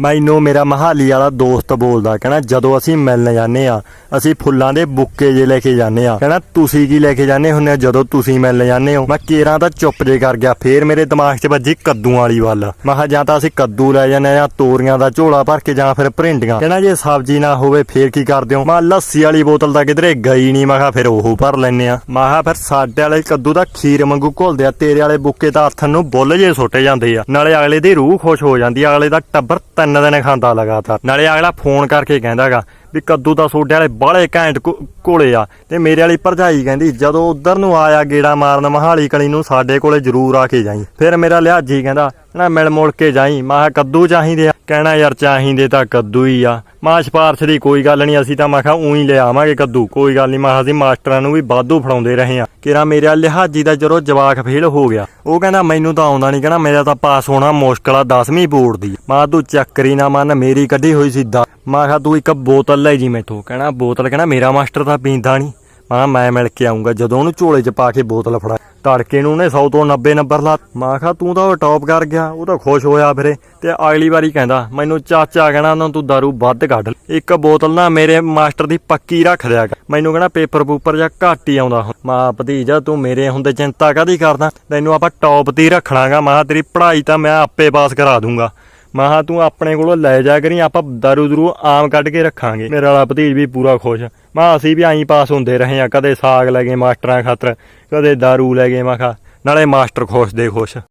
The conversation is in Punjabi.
ਮੈਨੂੰ ਮੇਰਾ ਮਹਾਲੀ ਵਾਲਾ ਦੋਸਤ ਬੋਲਦਾ ਕਹਿੰਦਾ ਜਦੋਂ ਅਸੀਂ ਮਿਲਣ ਜਾਂਦੇ ਆ ਅਸੀਂ ਫੁੱਲਾਂ ਦੇ ਬੁੱਕੇ ਜੇ ਲੈ ਕੇ ਜਾਂਦੇ ਆ ਕਹਿੰਦਾ ਤੁਸੀਂ ਕੀ ਲੈ ਕੇ ਜਾਂਦੇ ਹੁੰਦੇ ਆ ਜਦੋਂ ਤੁਸੀਂ ਮਿਲਣ ਜਾਂਦੇ ਹੋ? ਮੈਂ ਕੇਰਾਂ ਤਾਂ ਚੁੱਪ ਜੇ ਕਰ ਗਿਆ, ਫੇਰ ਮੇਰੇ ਦਿਮਾਗ 'ਚ ਵੱਜੀ ਕੱਦੂ ਵਾਲੀ ਵੱਲ। ਮੈਂ ਕਿਹਾ, ਜਾਂ ਤਾਂ ਅਸੀਂ ਕੱਦੂ ਲੈ ਜਾਂਦੇ ਆ ਜਾਂ ਤੋਰੀਆਂ ਦਾ ਝੋਲਾ ਭਰ ਕੇ ਜਾਂ ਫਿਰ ਭਰਿੰਡੀਆਂ। ਕਹਿੰਦਾ ਜੇ ਸਬਜ਼ੀ ਨਾ ਹੋਵੇ, ਫੇਰ ਕੀ ਕਰਦੇ ਹੋ? ਮੈਂ ਕਿਹਾ, ਲੱਸੀ ਵਾਲੀ ਬੋਤਲ ਤਾਂ ਕਿਧਰੇ ਗਈ ਨਹੀਂ। ਮੈਂ ਕਿਹਾ, ਫਿਰ ਉਹ ਭਰ ਲੈਨੇ ਆ ਮੈਂ ਕਿਹਾ, ਫਿਰ ਸਾਡੇ ਵਾਲੇ ਕੱਦੂ ਦਾ ਖੀਰ ਵਾਂਗੂ ਘੁਲਦੇ ਆ, ਤੇਰੇ ਵਾਲੇ ਬੁੱਕੇ ਤਾਂ ਹੱਥ ਨੂੰ ਬੁੱਲ ਜੇ ਸੁੱਟੇ ਜਾਂਦੇ ਆ। ਨਾਲੇ ਅਗਲੇ ਦੀ ਰੂਹ ਖੁਸ਼ ਹੋ ਜਾਂਦੀ ਆ, ਅਗਲੇ ਦਾ ਟੱਬਰ ਤਿੰਨ ਦਿਨ ਖਾਂਦਾ ਲਗਾਤਾਰ। ਨਾਲੇ ਅਗਲਾ ਫੋਨ ਕਰਕੇ ਕਹਿੰਦਾਗਾ ਵੀ ਕੱਦੂ ਤਾਂ ਸੋਡੇ ਵਾਲੇ ਬਾਹਲੇ ਘੈਂਟ ਘੋ- ਘੋਲੇ ਆ ਤੇ ਮੇਰੇ ਵਾਲੀ ਭਰਜਾਈ ਕਹਿੰਦੀ, ਜਦੋਂ ਉਧਰ ਨੂੰ ਆਇਆ ਗੇੜਾ ਮਾਰਨ, ਮਹਾਲੀ ਕਲੀ ਨੂੰ ਸਾਡੇ ਕੋਲੇ ਜ਼ਰੂਰ ਆ ਕੇ ਜਾਈ। ਫਿਰ ਮੇਰਾ ਲਿਹਾਜੀ ਕਹਿੰਦਾ, ਨਾ ਮਿਲ ਮੁਲ ਕੇ ਜਾਈ। ਮੈਂ ਕਿਹਾ, ਕੱਦੂ ਚਾਹੀਦੇ ਆ। ਕਹਿਣਾ ਯਾਰ ਚਾਹੀਦੇ ਤਾਂ ਕੱਦੂ ਹੀ ਆ। ਮਾਂ ਸਿਫਾਰਸ਼ ਦੀ ਕੋਈ ਗੱਲ ਨਹੀਂ, ਅਸੀਂ ਤਾਂ ਮੈਂ ਕਿਹਾ ਉਹੀ ਲੈ ਆਵਾਂਗੇ ਕੱਦੂ। ਕੋਈ ਗੱਲ ਨਹੀਂ, ਮੈਂ ਕਿਹਾ ਅਸੀਂ ਮਾਸਟਰਾਂ ਨੂੰ ਵੀ ਵਾਧੂ ਫੜਾਉਂਦੇ ਰਹੇ ਆ ਕਿਰਾ ਮੇਰੇ ਲਿਹਾਜੀ ਦਾ ਜਦੋਂ ਜਵਾਕ ਫੇਲ ਹੋ ਗਿਆ, ਉਹ ਕਹਿੰਦਾ ਮੈਨੂੰ ਤਾਂ ਆਉਂਦਾ ਨਹੀਂ, ਕਹਿੰਦਾ ਮੇਰਾ ਤਾਂ ਪਾਸ ਹੋਣਾ ਮੁਸ਼ਕਲ ਆ 10ਵੀਂ ਬੋਰਡ ਦੀ। ਮਾਂ ਤੂੰ ਚੱਕਰੀ ਨਾ ਮੰਨ, ਮੇਰੀ ਕੱਢੀ ਹੋਈ ਸੀ ਦਾ ਮੈਂ ਕਿਹਾ ਤੂੰ ਇੱਕ ਬੋਤਲ ਲੈ ਜੀ ਮੈਥੋਂ। ਕਹਿਣਾ ਬੋਤਲ, ਕਹਿੰਦਾ ਮੇਰਾ ਮਾਸਟਰ ਤਾਂ ਪੀਂਦਾ ਨਹੀਂ। ਮੈਂ ਮੈਂ ਮਿਲ ਕੇ ਆਉਂਗਾ ਜਦੋਂ ਉਹਨੂੰ ਝੋਲੇ 'ਚ ਪਾ ਕੇ ਬੋਤਲ ਫੜਾ। ਤੜਕੇ ਨੂੰ ਉਹਨੇ 100 ਤੋਂ 90 ਨੰਬਰ ਲਾ ਮੈਂ ਕਿਹਾ, ਤੂੰ ਤਾਂ ਉਹ ਟੌਪ ਕਰ ਗਿਆ, ਉਹ ਤਾਂ ਖੁਸ਼ ਹੋਇਆ ਫਿਰੇ। ਤੇ ਅਗਲੀ ਵਾਰੀ ਕਹਿੰਦਾ, ਮੈਨੂੰ ਚਾਚਾ ਕਹਿਣਾ ਉਹਨਾਂ ਤੂੰ ਦਾਰੂ ਵੱਧ ਕੱਢ ਲੈ। ਇੱਕ ਬੋਤਲ ਨਾ ਮੇਰੇ ਮਾਸਟਰ ਦੀ ਪੱਕੀ ਰੱਖ ਦਿਆ ਕਰ। ਮੈਨੂੰ ਕਹਿੰਦਾ ਪੇਪਰ ਪੂਪਰ ਜਾਂ ਘੱਟ ਹੀ ਆਉਂਦਾ ਮਾਂ ਭਤੀਜਾ, ਤੂੰ ਮੇਰੇ ਹੁੰਦੇ ਚਿੰਤਾ ਕਾਦੀ ਕਰਦਾ? ਤੈਨੂੰ ਆਪਾਂ ਟੌਪ ਤੇ ਹੀ ਰੱਖਣਾਗਾ। ਮੈਂ ਕਿਹਾ, ਤੇਰੀ ਪੜ੍ਹਾਈ ਤਾਂ ਮੈਂ ਆਪੇ ਪਾਸ ਕਰਾ ਦੂੰਗਾ। ਮੈਂ ਕਿਹਾ ਤੂੰ ਆਪਣੇ ਕੋਲੋਂ ਲੈ ਜਾ ਕਰੀ, ਆਪਾਂ ਦਾਰੂ ਦਰੂ ਆਮ ਕੱਢ ਕੇ ਰੱਖਾਂਗੇ। ਮੇਰਾ ਵਾਲਾ ਭਤੀਜ ਵੀ ਪੂਰਾ ਖੁਸ਼। ਮੈਂ ਕਿਹਾ ਅਸੀਂ ਵੀ ਆਈ ਪਾਸ ਹੁੰਦੇ ਰਹੇ ਆ ਕਦੇ ਸਾਗ ਲੈ ਗਏ ਮਾਸਟਰਾਂ ਖਾਤਰ, ਕਦੇ ਦਾਰੂ ਲੈ ਗਏ ਮੈਂ ਕਿਹਾ ਨਾਲੇ ਮਾਸਟਰ ਖੁਸ਼ ਦੇ ਖੁਸ਼।